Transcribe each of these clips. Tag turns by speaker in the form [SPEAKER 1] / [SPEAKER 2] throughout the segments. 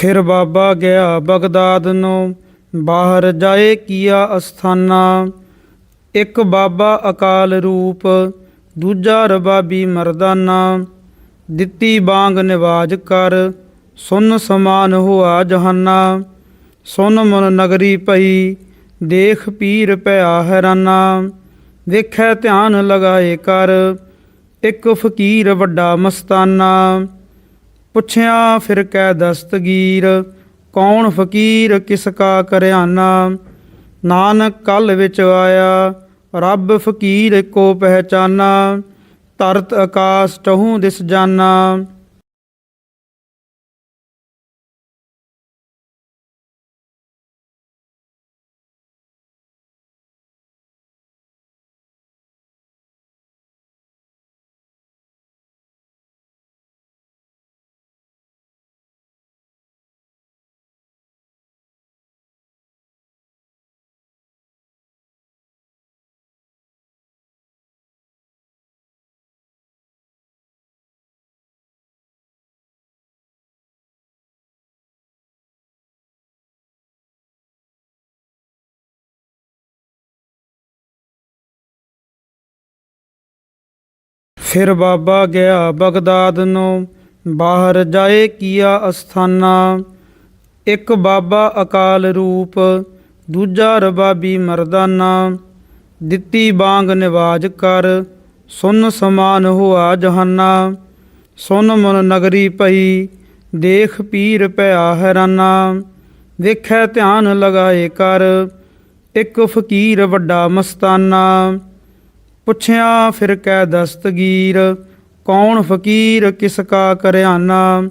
[SPEAKER 1] ਫਿਰ ਬਾਬਾ ਗਿਆ ਬਗਦਾਦ ਨੂੰ, ਬਾਹਰ ਜਾਏ ਕੀਆ ਅਸਥਾਨਾ। ਇੱਕ ਬਾਬਾ ਅਕਾਲ ਰੂਪ, ਦੂਜਾ ਰਬਾਬੀ ਮਰਦਾਨਾ। ਦਿੱਤੀ ਬਾਂਗ ਨਿਵਾਜ ਕਰ, ਸੁਨ ਸਮਾਨ ਹੋਆ ਜਹਾਨਾ। ਸੁਨ ਮਨ ਨਗਰੀ ਪਈ, ਦੇਖ ਪੀਰ ਭਇਆ ਹੈਰਾਨਾ। ਵੇਖੈ ਧਿਆਨ ਲਗਾਏ ਕਰ, ਇੱਕ ਫਕੀਰ ਵੱਡਾ ਮਸਤਾਨਾ। ਪੁੱਛਿਆ, ਫਿਰ ਕੈ ਦਸਤਗੀਰ, ਕੌਣ ਫਕੀਰ ਕਿਸ ਕਾ ਕਰਿਆਨਾ? ਨਾਨਕ ਕਲ ਵਿੱਚ ਆਇਆ, ਰੱਬ ਫਕੀਰ ਕੋ ਪਹਿਚਾਨਾ, ਤਰਤ ਆਕਾਸ ਟਹੂ ਦਿਸ ਜਾਨਾ। ਫਿਰ ਬਾਬਾ ਗਿਆ ਬਗਦਾਦ ਨੂੰ, ਬਾਹਰ ਜਾਏ ਕੀਆ ਅਸਥਾਨਾ। ਇੱਕ ਬਾਬਾ ਅਕਾਲ ਰੂਪ, ਦੂਜਾ ਰਬਾਬੀ ਮਰਦਾਨਾ। ਦਿੱਤੀ ਬਾਂਗ ਨਿਵਾਜ ਕਰ, ਸੁਨ ਸਮਾਨ ਹੋਆ ਜਹਾਨਾ। ਸੁਨ ਮਨ ਨਗਰੀ ਪਈ, ਦੇਖ ਪੀਰ ਭਇਆ ਹੈਰਾਨਾ। ਵੇਖੈ ਧਿਆਨ ਲਗਾਏ ਕਰ, ਇੱਕ ਫਕੀਰ ਵੱਡਾ ਮਸਤਾਨਾ। ਪੁੱਛਿਆ, ਫਿਰ ਕੈ ਦਸਤਗੀਰ, ਕੌਣ ਫਕੀਰ ਕਿਸ ਕਾ ਕਰਿਆਨਾ?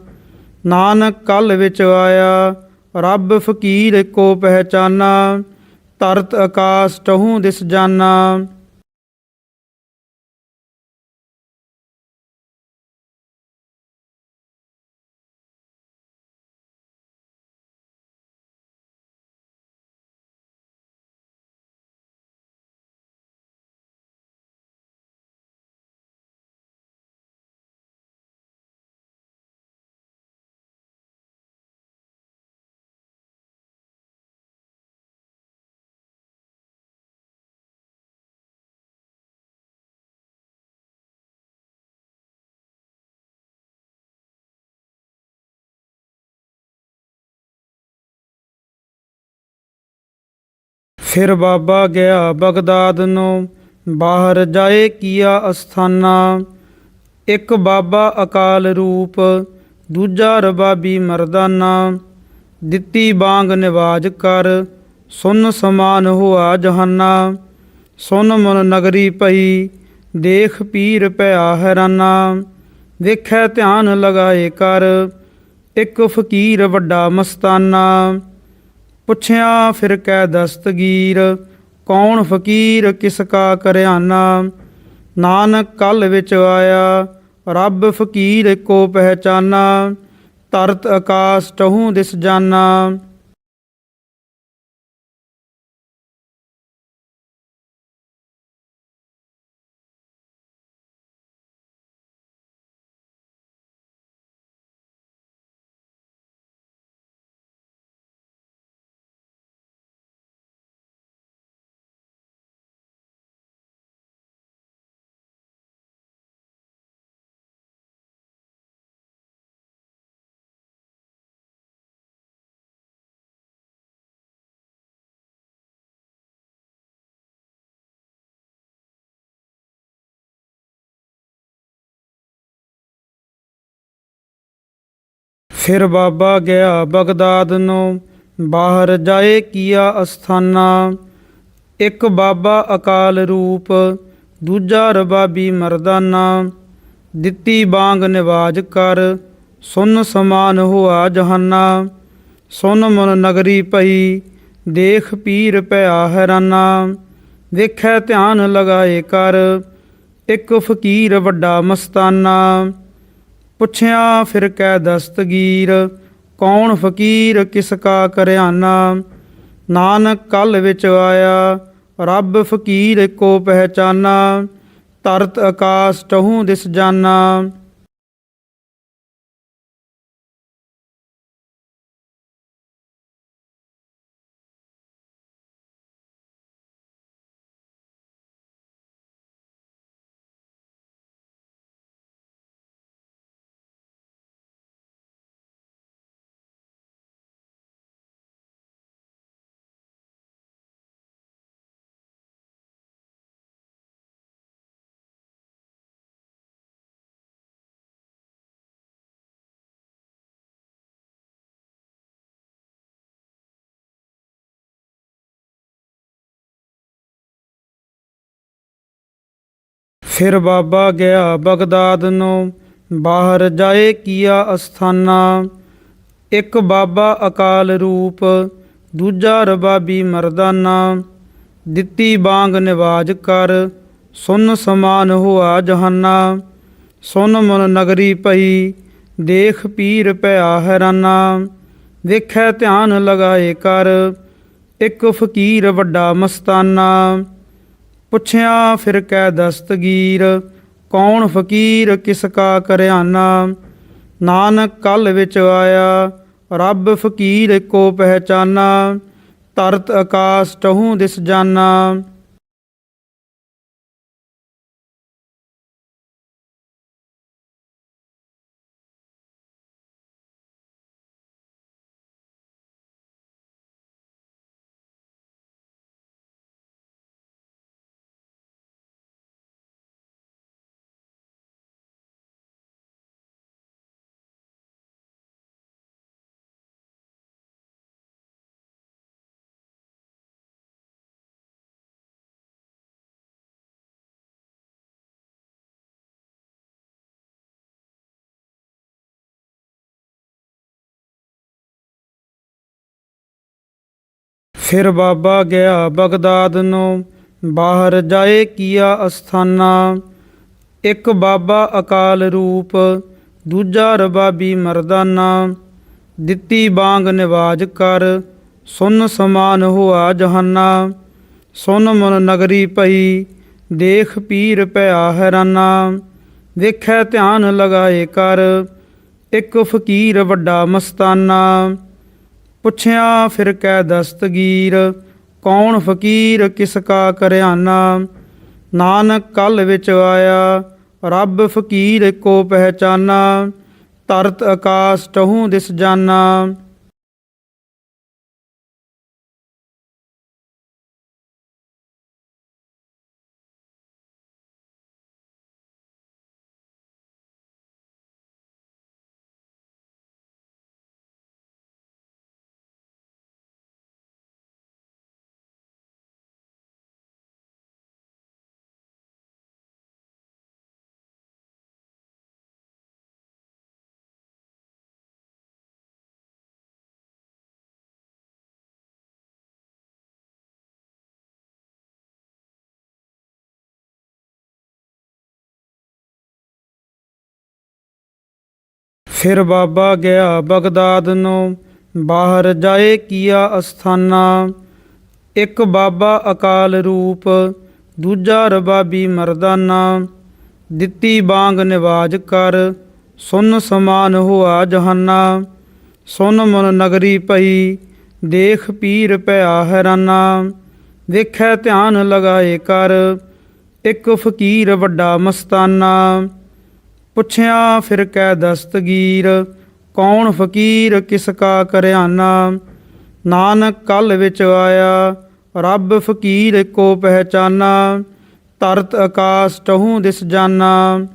[SPEAKER 1] ਨਾਨਕ ਕਲ ਵਿੱਚ ਆਇਆ, ਰੱਬ ਫਕੀਰ ਕੋ ਪਹਿਚਾਨਾ, ਤਰਤ ਆਕਾਸ ਟਹੂ ਦਿਸ ਜਾਨਾ। ਫਿਰ ਬਾਬਾ ਗਿਆ ਬਗਦਾਦ ਨੂੰ, ਬਾਹਰ ਜਾਏ ਕੀਆ ਅਸਥਾਨਾ। ਇੱਕ ਬਾਬਾ ਅਕਾਲ ਰੂਪ, ਦੂਜਾ ਰਬਾਬੀ ਮਰਦਾਨਾ। ਦਿੱਤੀ ਬਾਂਗ ਨਿਵਾਜ ਕਰ, ਸੁਨ ਸਮਾਨ ਹੋਆ ਜਹਾਨਾ। ਸੁਨ ਮਨ ਨਗਰੀ ਪਈ, ਦੇਖ ਪੀਰ ਭਇਆ ਹੈਰਾਨਾ। ਵੇਖੈ ਧਿਆਨ ਲਗਾਏ ਕਰ, ਇੱਕ ਫਕੀਰ ਵੱਡਾ ਮਸਤਾਨਾ। ਪੁੱਛਿਆ, ਫਿਰ ਕੈ ਦਸਤਗੀਰ, ਕੌਣ ਫਕੀਰ ਕਿਸ ਕਾ ਕਰਿਆਨਾ? ਨਾਨਕ ਕਲ ਵਿੱਚ ਆਇਆ, ਰੱਬ ਫਕੀਰ ਕੋ ਪਹਿਚਾਨਾ, ਤਰਤ ਆਕਾਸ ਟਹੂ ਦਿਸ ਜਾਨਾ। ਫਿਰ ਬਾਬਾ ਗਿਆ ਬਗਦਾਦ ਨੂੰ, ਬਾਹਰ ਜਾਏ ਕੀਆ ਅਸਥਾਨਾ। ਇੱਕ ਬਾਬਾ ਅਕਾਲ ਰੂਪ, ਦੂਜਾ ਰਬਾਬੀ ਮਰਦਾਨਾ। ਦਿੱਤੀ ਬਾਂਗ ਨਿਵਾਜ ਕਰ, ਸੁਨ ਸਮਾਨ ਹੋਆ ਜਹਾਨਾ। ਸੁਨ ਮਨ ਨਗਰੀ ਪਈ, ਦੇਖ ਪੀਰ ਭਇਆ ਹੈਰਾਨਾ। ਵੇਖੈ ਧਿਆਨ ਲਗਾਏ ਕਰ, ਇੱਕ ਫਕੀਰ ਵੱਡਾ ਮਸਤਾਨਾ। ਪੁੱਛਿਆ, ਫਿਰ ਕੈ ਦਸਤਗੀਰ, ਕੌਣ ਫਕੀਰ ਕਿਸ ਕਾ ਕਰਿਆਨਾ? ਨਾਨਕ ਕਲ ਵਿੱਚ ਆਇਆ, ਰੱਬ ਫਕੀਰ ਕੋ ਪਹਿਚਾਨਾ, ਤਰਤ ਆਕਾਸ ਟਹੂ ਦਿਸ ਜਾਨਾ। ਫਿਰ ਬਾਬਾ ਗਿਆ ਬਗਦਾਦ ਨੂੰ, ਬਾਹਰ ਜਾਏ ਕੀਆ ਅਸਥਾਨਾ। ਇੱਕ ਬਾਬਾ ਅਕਾਲ ਰੂਪ, ਦੂਜਾ ਰਬਾਬੀ ਮਰਦਾਨਾ। ਦਿੱਤੀ ਬਾਂਗ ਨਿਵਾਜ ਕਰ, ਸੁਨ ਸਮਾਨ ਹੋਆ ਜਹਾਨਾ। ਸੁਨ ਮਨ ਨਗਰੀ ਪਈ, ਦੇਖ ਪੀਰ ਭਇਆ ਹੈਰਾਨਾ। ਵੇਖੈ ਧਿਆਨ ਲਗਾਏ ਕਰ, ਇੱਕ ਫਕੀਰ ਵੱਡਾ ਮਸਤਾਨਾ। ਪੁੱਛਿਆ, ਫਿਰ ਕੈ ਦਸਤਗੀਰ, ਕੌਣ ਫਕੀਰ ਕਿਸ ਕਾ ਕਰਿਆਨਾ? ਨਾਨਕ ਕਲ ਵਿੱਚ ਆਇਆ, ਰੱਬ ਫਕੀਰ ਕੋ ਪਹਿਚਾਨਾ, ਤਰਤ ਆਕਾਸ ਟਹੂ ਦਿਸ ਜਾਨਾ। ਫਿਰ ਬਾਬਾ ਗਿਆ ਬਗਦਾਦ ਨੂੰ, ਬਾਹਰ ਜਾਏ ਕੀਆ ਅਸਥਾਨਾ। ਇੱਕ ਬਾਬਾ ਅਕਾਲ ਰੂਪ, ਦੂਜਾ ਰਬਾਬੀ ਮਰਦਾਨਾ। ਦਿੱਤੀ ਬਾਂਗ ਨਿਵਾਜ ਕਰ, ਸੁਨ ਸਮਾਨ ਹੋਆ ਜਹਾਨਾ। ਸੁਨ ਮਨ ਨਗਰੀ ਪਈ, ਦੇਖ ਪੀਰ ਭਇਆ ਹੈਰਾਨਾ। ਵੇਖੈ ਧਿਆਨ ਲਗਾਏ ਕਰ, ਇੱਕ ਫਕੀਰ ਵੱਡਾ ਮਸਤਾਨਾ। ਪੁੱਛਿਆ, ਫਿਰ ਕੈ ਦਸਤਗੀਰ, ਕੌਣ ਫਕੀਰ ਕਿਸ ਕਾ ਕਰਿਆਨਾ? ਨਾਨਕ ਕਲ ਵਿੱਚ ਆਇਆ, ਰੱਬ ਫਕੀਰ ਕੋ ਪਹਿਚਾਨਾ, ਤਰਤ ਆਕਾਸ ਟਹੂ ਦਿਸ ਜਾਨਾ। ਫਿਰ ਬਾਬਾ ਗਿਆ ਬਗਦਾਦ ਨੂੰ, ਬਾਹਰ ਜਾਏ ਕੀਆ ਅਸਥਾਨਾ। ਇੱਕ ਬਾਬਾ ਅਕਾਲ ਰੂਪ, ਦੂਜਾ ਰਬਾਬੀ ਮਰਦਾਨਾ। ਦਿੱਤੀ ਬਾਂਗ ਨਿਵਾਜ ਕਰ, ਸੁਨ ਸਮਾਨ ਹੋਆ ਜਹਾਨਾ। ਸੁਨ ਮਨ ਨਗਰੀ ਪਈ, ਦੇਖ ਪੀਰ ਭਇਆ ਹੈਰਾਨਾ। ਵੇਖੈ ਧਿਆਨ ਲਗਾਏ ਕਰ, ਇੱਕ ਫਕੀਰ ਵੱਡਾ ਮਸਤਾਨਾ। ਪੁੱਛਿਆ, ਫਿਰ ਕੈ ਦਸਤਗੀਰ, ਕੌਣ ਫਕੀਰ ਕਿਸ ਕਾ ਕਰਿਆਨਾ? ਨਾਨਕ ਕਲ ਵਿੱਚ ਆਇਆ, ਰੱਬ ਫਕੀਰ ਕੋ ਪਹਿਚਾਨਾ, ਤਰਤ ਆਕਾਸ ਟਹੂ ਦਿਸ ਜਾਨਾ।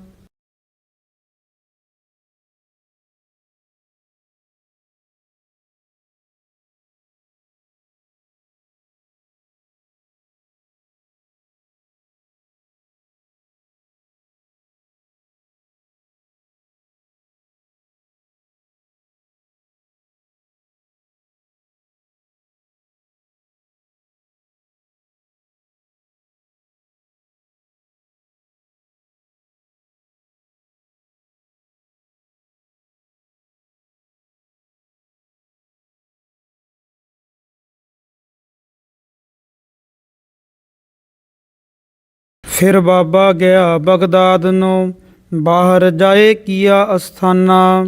[SPEAKER 1] ਫਿਰ ਬਾਬਾ ਗਿਆ ਬਗਦਾਦ ਨੂੰ, ਬਾਹਰ ਜਾਏ ਕੀਆ ਅਸਥਾਨਾ।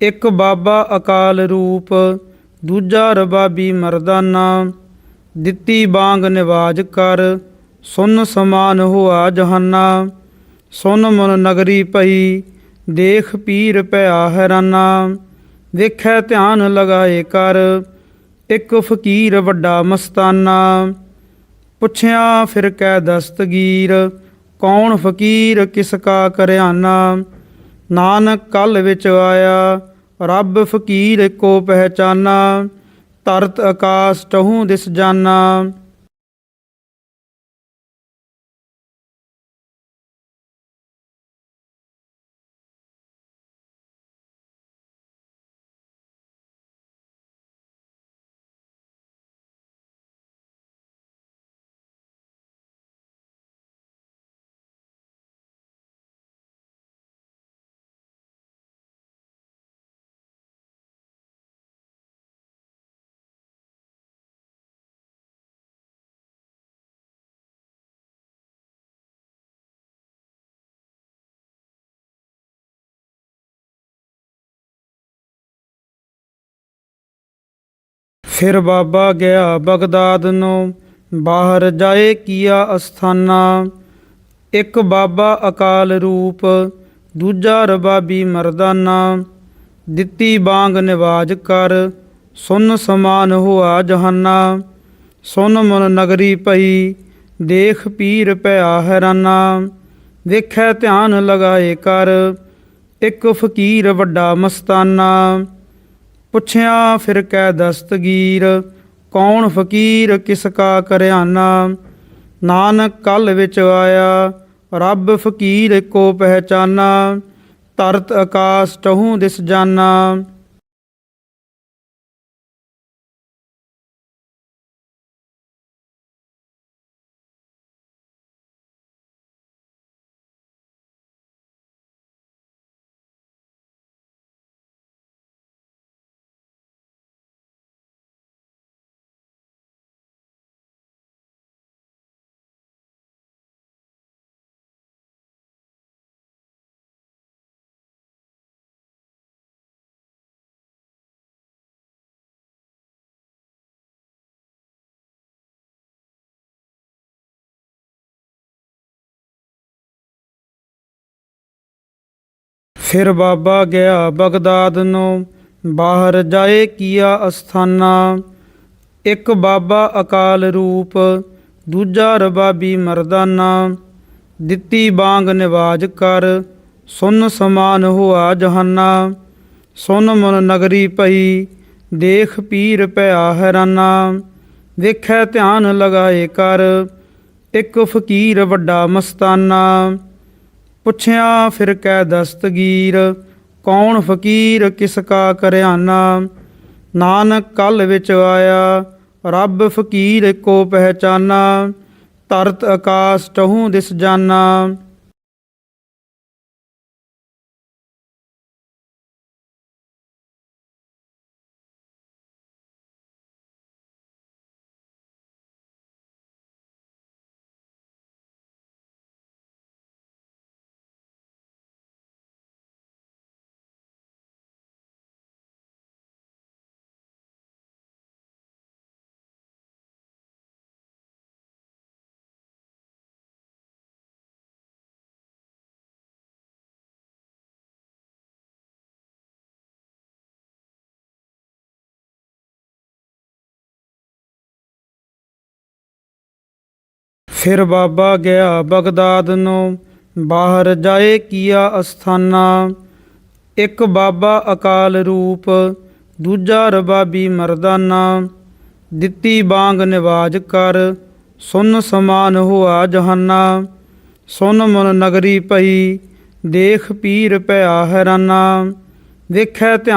[SPEAKER 1] ਇੱਕ ਬਾਬਾ ਅਕਾਲ ਰੂਪ, ਦੂਜਾ ਰਬਾਬੀ ਮਰਦਾਨਾ। ਦਿੱਤੀ ਬਾਂਗ ਨਿਵਾਜ ਕਰ, ਸੁਨ ਸਮਾਨ ਹੋਆ ਜਹਾਨਾ। ਸੁਨ ਮਨ ਨਗਰੀ ਪਈ, ਦੇਖ ਪੀਰ ਭਇਆ ਹੈਰਾਨਾ। ਵੇਖੈ ਧਿਆਨ ਲਗਾਏ ਕਰ, ਇੱਕ ਫਕੀਰ ਵੱਡਾ ਮਸਤਾਨਾ। ਪੁੱਛਿਆ, ਫਿਰ ਕੈ ਦਸਤਗੀਰ, ਕੌਣ ਫਕੀਰ ਕਿਸ ਕਾ ਕਰਿਆਨਾ? ਨਾਨਕ ਕਲ ਵਿੱਚ ਆਇਆ, ਰੱਬ ਫਕੀਰ ਕੋ ਪਹਿਚਾਨਾ, ਤਰਤ ਆਕਾਸ ਟਹੂ ਦਿਸ ਜਾਨਾ। ਫਿਰ ਬਾਬਾ ਗਿਆ ਬਗਦਾਦ ਨੂੰ, ਬਾਹਰ ਜਾਏ ਕੀਆ ਅਸਥਾਨਾ। ਇੱਕ ਬਾਬਾ ਅਕਾਲ ਰੂਪ, ਦੂਜਾ ਰਬਾਬੀ ਮਰਦਾਨਾ। ਦਿੱਤੀ ਬਾਂਗ ਨਿਵਾਜ ਕਰ, ਸੁਨ ਸਮਾਨ ਹੋਆ ਜਹਾਨਾ। ਸੁਨ ਮਨ ਨਗਰੀ ਪਈ, ਦੇਖ ਪੀਰ ਭਇਆ ਹੈਰਾਨਾ। ਵੇਖੈ ਧਿਆਨ ਲਗਾਏ ਕਰ, ਇੱਕ ਫਕੀਰ ਵੱਡਾ ਮਸਤਾਨਾ। ਪੁੱਛਿਆ, ਫਿਰ ਕੈ ਦਸਤਗੀਰ, ਕੌਣ ਫਕੀਰ ਕਿਸ ਕਾ ਕਰਿਆਨਾ? ਨਾਨਕ ਕਲ ਵਿੱਚ ਆਇਆ, ਰੱਬ ਫਕੀਰ ਕੋ ਪਹਿਚਾਨਾ ਧਰਤ ਆਕਾਸ ਟਹੂ ਦਿਸ ਜਾਨਾ। ਫਿਰ ਬਾਬਾ ਗਿਆ ਬਗਦਾਦ ਨੂੰ, ਬਾਹਰ ਜਾਏ ਕੀਆ ਅਸਥਾਨਾ। ਇੱਕ ਬਾਬਾ ਅਕਾਲ ਰੂਪ, ਦੂਜਾ ਰਬਾਬੀ ਮਰਦਾਨਾ। ਦਿੱਤੀ ਬਾਂਗ ਨਿਵਾਜ ਕਰ, ਸੁਨ ਸਮਾਨ ਹੋਆ ਜਹਾਨਾ। ਸੁਨ ਮਨ ਨਗਰੀ ਪਈ, ਦੇਖ ਪੀਰ ਭਇਆ ਹੈਰਾਨਾ। ਵੇਖੈ ਧਿਆਨ ਲਗਾਏ ਕਰ, ਇੱਕ ਫਕੀਰ ਵੱਡਾ ਮਸਤਾਨਾ। ਪੁੱਛਿਆ, ਫਿਰ ਕੈ ਦਸਤਗੀਰ, ਕੌਣ ਫਕੀਰ ਕਿਸ ਕਾ ਕਰਿਆਨਾ? ਨਾਨਕ ਕਲ ਵਿੱਚ ਆਇਆ, ਰੱਬ ਫਕੀਰ ਕੋ ਪਹਿਚਾਨਾ ਧਰਤ ਆਕਾਸ ਟਹੂ ਦਿਸ ਜਾਨਾ। ਫਿਰ ਬਾਬਾ ਗਿਆ ਬਗਦਾਦ ਨੂੰ, ਬਾਹਰ ਜਾਏ ਕੀਆ ਅਸਥਾਨਾ। ਇੱਕ ਬਾਬਾ ਅਕਾਲ ਰੂਪ, ਦੂਜਾ ਰਬਾਬੀ ਮਰਦਾਨਾ। ਦਿੱਤੀ ਬਾਂਗ ਨਿਵਾਜ ਕਰ, ਸੁਨ ਸਮਾਨ ਹੋਆ ਜਹਾਨਾ। ਸੁਨ ਮਨ ਨਗਰੀ ਪਈ, ਦੇਖ ਪੀਰ ਭਇਆ ਹੈਰਾਨਾ। ਵੇਖੈ ਧਿਆਨ